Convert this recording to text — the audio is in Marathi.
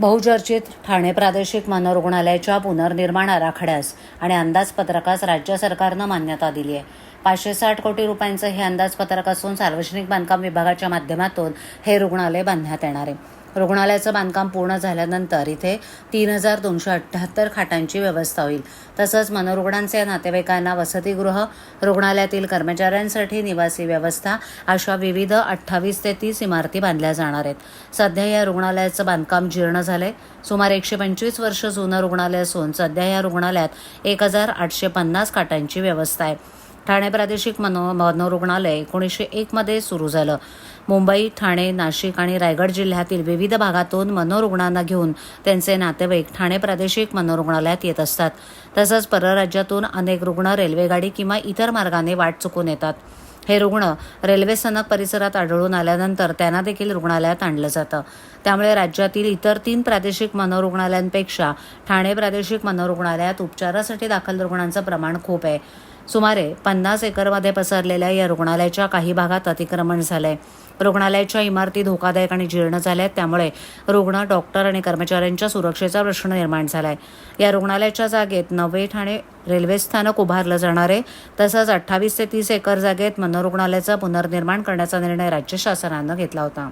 बहुचर्चित ठाणे प्रादेशिक मनोरुग्णालयाच्या पुनर्निर्माण आराखड्यास आणि अंदाजपत्रकास राज्य सरकारनं मान्यता दिली आहे. पाचशे साठ कोटी रुपयांचं हे अंदाजपत्रक असून सार्वजनिक बांधकाम विभागाच्या माध्यमातून हे रुग्णालय बांधण्यात येणार आहे. रुग्णालयाचं बांधकाम पूर्ण झाल्यानंतर इथे तीन हजार दोनशे अठ्ठ्याहत्तर खाटांची व्यवस्था होईल. तसंच मनोरुग्णांचे नातेवाईकांना वसतिगृह रुग्णालयातील कर्मचाऱ्यांसाठी निवासी व्यवस्था अशा विविध अठ्ठावीस ते तीस इमारती बांधल्या जाणार आहेत. सध्या या रुग्णालयाचं बांधकाम जीर्ण झालंय. सुमारे एकशे पंचवीस वर्ष जुनं रुग्णालय असून सध्या या रुग्णालयात एक हजार आठशे पन्नास खाटांची व्यवस्था आहे. ठाणे प्रादेशिक मनो मनोरुग्णालय एकोणीसशे एकमध्ये सुरू झालं. मुंबई ठाणे नाशिक आणि रायगड जिल्ह्यातील विविध भागातून मनोरुग्णांना घेऊन त्यांचे नातेवाईक ठाणे प्रादेशिक मनोरुग्णालयात येत असतात. तसंच परराज्यातून अनेक रुग्ण रेल्वेगाडी किंवा इतर मार्गाने वाट चुकून येतात. हे रुग्ण रेल्वे स्थानक परिसरात आढळून आल्यानंतर त्यांना देखील रुग्णालयात आणलं जातं. त्यामुळे राज्यातील इतर तीन प्रादेशिक मनोरुग्णालयांपेक्षा ठाणे प्रादेशिक मनोरुग्णालयात उपचारासाठी दाखल रुग्णांचं प्रमाण खूप आहे. सुमारे पन्नास एकरमध्ये पसरलेल्या या रुग्णालयाच्या काही भागात अतिक्रमण झालंय. रुग्णालयाच्या इमारती धोकादायक आणि जीर्ण झाल्या आहेत त्यामुळे रुग्ण डॉक्टर आणि कर्मचाऱ्यांच्या सुरक्षेचा प्रश्न निर्माण झालाय. या रुग्णालयाच्या जागेत नवे ठाणे रेल्वे स्थानक उभारलं जाणार आहे तसंच अठ्ठावीस ते तीस एकर जागेत मनोरुग्णालयाचं पुनर्निर्माण करण्याचा निर्णय राज्य शासनानं घेतला होता.